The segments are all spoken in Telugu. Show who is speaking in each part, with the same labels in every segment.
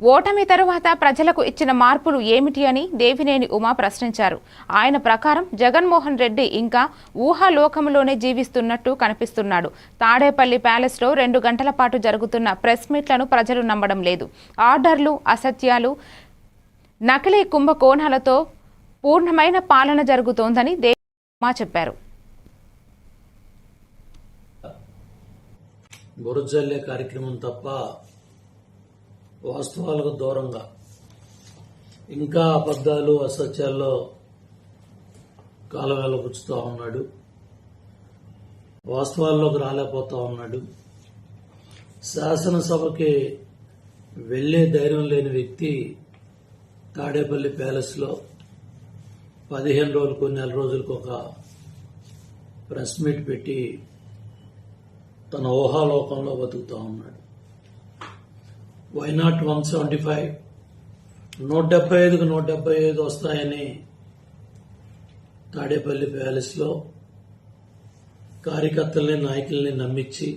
Speaker 1: ఓటమి తరువాత ప్రజలకు ఇచ్చిన మార్పులు ఏమిటి అని దేవినేని ఉమా ప్రశ్నించారు. ఆయన ప్రకారం జగన్మోహన్ రెడ్డి ఇంకా ఊహాలోకంలోనే జీవిస్తున్నట్టు కనిపిస్తున్నాడు. తాడేపల్లి ప్యాలెస్లో రెండు గంటల పాటు జరుగుతున్న ప్రెస్ మీట్లను ప్రజలు నమ్మడం లేదు. ఆర్డర్లు అసత్యాలు నకిలీ కుంభకోణాలతో పూర్ణమైన పాలన జరుగుతోందని దేవి ఉమా చెప్పారు.
Speaker 2: బురజల్లే కార్యక్రమం తప్ప వాస్తవాలకు దూరంగా. ఇంకా అబద్ధాలు అసత్యాల్లో కాలం వెళ్ళబుచ్చుతూ ఉన్నాడు. వాస్తవాల్లోకి రాలేకపోతా ఉన్నాడు. శాసనసభకి వెళ్ళే ధైర్యం లేని వ్యక్తి తాడేపల్లి ప్యాలెస్లో పదిహేను రోజులకు నెల రోజులకు ఒక ప్రెస్ మీట్ పెట్టి తన ఊహాలోకంలో బతుకుతూ ఉన్నాడు. Why not one seventy five నూట డెబ్బై ఐదుకు నూట డెబ్బై ఐదు వస్తాయని తాడేపల్లి ప్యాలెస్లో కార్యకర్తల్ని నాయకుల్ని నమ్మించి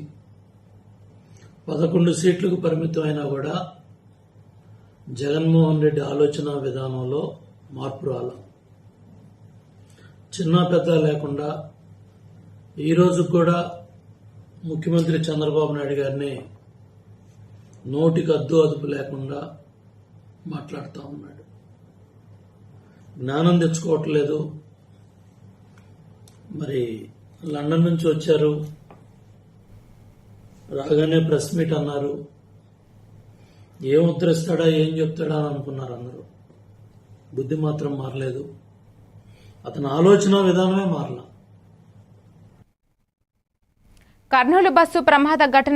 Speaker 2: పదకొండు సీట్లకు పరిమితమైనా కూడా జగన్మోహన్ రెడ్డి ఆలోచన విధానంలో మార్పు రాల. చిన్న పెద్ద లేకుండా ఈ రోజు కూడా ముఖ్యమంత్రి చంద్రబాబు నాయుడు గారిని నోటికి అద్దు అదుపు లేకుండా మాట్లాడుతూ ఉన్నాడు. జ్ఞానం తెచ్చుకోవట్లేదు. మరి లండన్ నుంచి వచ్చారు. రాగానే ప్రెస్ మీట్ అన్నారు. ఏం ఉద్ధరిస్తాడా ఏం చెప్తాడా అని అనుకున్నారు అందరూ. బుద్ధి మాత్రం మారలేదు. అతని ఆలోచన విధానమే మారలా.
Speaker 1: కర్నూలు బస్సు ప్రమాద ఘటన